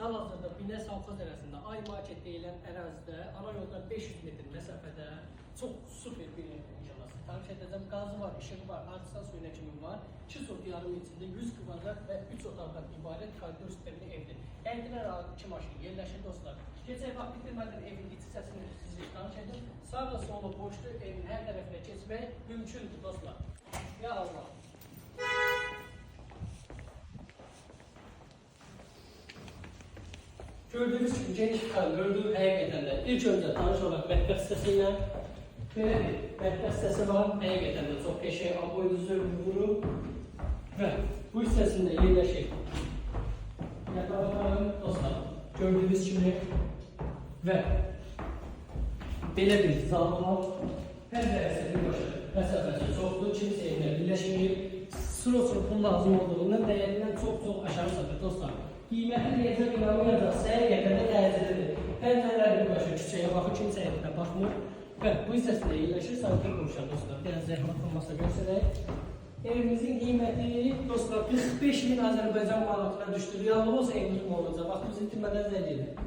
Hal-hazırda Binə Savxoz ərazisində Ay Market deyilən ərazidə ana yoldan 500 metr məsafədə çox super bir inşallah. sizi Tanış edəcəm. Qazı var, işığı var, ardısan suyuna kimi var. 2 sot yarım içində 100 kvadrat və 3 otaqdan ibarət koridor sistemli evdir. Rahat 2 maşın yerləşir dostlar. Keçək vaxt bitirmədən evin iç hissəsini sizi tanış edim. Sağla sola boşdur, evin hər tərəfinə keçmək mümkündür dostlar. Ya Allah. Gördüğünüz gibi Cengiz Khan gördüğü ilk önce tanış olarak Mehtap sitesinden böyle bir Mehtap sitesi var. EYGT'de çok eşeği aboydüzü vuru. Ve bu sitesinde yerleşik. Yatamakarın dostlar gördüğünüz gibi ve böyle bir zamlar her dersinin başı mesafesi çokluğu kimseyle birleşimi sırası lazım olduğunun değerinden çok çok aşağı satır dostlar. Qiyməti deyəcək inanmayacaqsa, həqiqətən də dəyərlidir. Pəncərələr birbaşa küçəyə baxır, kimsə evinə baxmır. Və bu hissəsində yerləşir, sanki qurşaq dostlar. Biraz zəhmət olmasa göstərək. Evimizin qiyməti dostlar 45 min Azərbaycan manatına düşdü. Reallı olsa evimiz olacaq. Vaxtımızı itirmədən zəng edin.